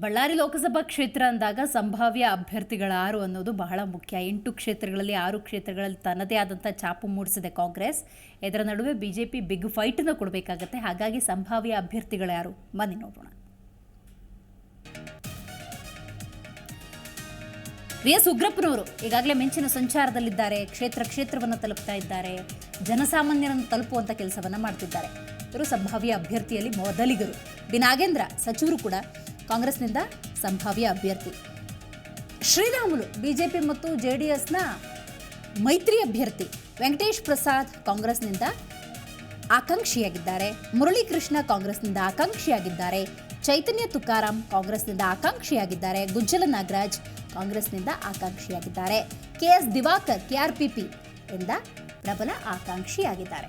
ಬಳ್ಳಾರಿ ಲೋಕಸಭಾ ಕ್ಷೇತ್ರ ಅಂದಾಗ ಸಂಭಾವ್ಯ ಅಭ್ಯರ್ಥಿಗಳಾರು ಅನ್ನೋದು ಬಹಳ ಮುಖ್ಯ. ಎಂಟು ಕ್ಷೇತ್ರಗಳಲ್ಲಿ ಆರು ಕ್ಷೇತ್ರಗಳಲ್ಲಿ ತನ್ನದೇ ಆದಂಥ ಛಾಪು ಮೂಡಿಸಿದೆ ಕಾಂಗ್ರೆಸ್. ಇದರ ನಡುವೆ ಬಿಜೆಪಿ ಬಿಗ್ ಫೈಟನ್ನು ಕೊಡಬೇಕಾಗತ್ತೆ. ಹಾಗಾಗಿ ಸಂಭಾವ್ಯ ಅಭ್ಯರ್ಥಿಗಳ್ಯಾರು ಬನ್ನಿ ನೋಡೋಣ. ಎಸ್ ಉಗ್ರಪ್ಪನವರು ಈಗಾಗಲೇ ಮಿಂಚಿನ ಸಂಚಾರದಲ್ಲಿದ್ದಾರೆ. ಕ್ಷೇತ್ರ ಕ್ಷೇತ್ರವನ್ನು ತಲುಪ್ತಾ ಇದ್ದಾರೆ. ಜನಸಾಮಾನ್ಯರನ್ನು ತಲುಪುವಂಥ ಕೆಲಸವನ್ನು ಮಾಡ್ತಿದ್ದಾರೆ. ಇವರು ಸಂಭಾವ್ಯ ಅಭ್ಯರ್ಥಿಯಲ್ಲಿ ಮೊದಲಿಗರು. ಬಿ. ನಾಗೇಂದ್ರ, ಸಚಿವರು ಕೂಡ ಕಾಂಗ್ರೆಸ್ನಿಂದ ಸಂಭಾವ್ಯ ಅಭ್ಯರ್ಥಿ. ಶ್ರೀರಾಮುಲು, ಬಿಜೆಪಿ ಮತ್ತು ಜೆ ಡಿ ಎಸ್ನ ಮೈತ್ರಿ ಅಭ್ಯರ್ಥಿ ವೆಂಕಟೇಶ್ ಪ್ರಸಾದ್ ಕಾಂಗ್ರೆಸ್ನಿಂದ ಆಕಾಂಕ್ಷಿಯಾಗಿದ್ದಾರೆ. ಮುರಳೀಕೃಷ್ಣ ಕಾಂಗ್ರೆಸ್ನಿಂದ ಆಕಾಂಕ್ಷಿಯಾಗಿದ್ದಾರೆ. ಚೈತನ್ಯ ತುಕಾರಾಂ ಕಾಂಗ್ರೆಸ್ನಿಂದ ಆಕಾಂಕ್ಷಿಯಾಗಿದ್ದಾರೆ. ಗುಜ್ಜಲ ನಾಗರಾಜ್ ಕಾಂಗ್ರೆಸ್ನಿಂದ ಆಕಾಂಕ್ಷಿಯಾಗಿದ್ದಾರೆ. ಕೆ ಎಸ್ ದಿವಾಕರ್ ಕೆಆರ್ಪಿಪಿ ಎಂದ ಪ್ರಬಲ ಆಕಾಂಕ್ಷಿಯಾಗಿದ್ದಾರೆ.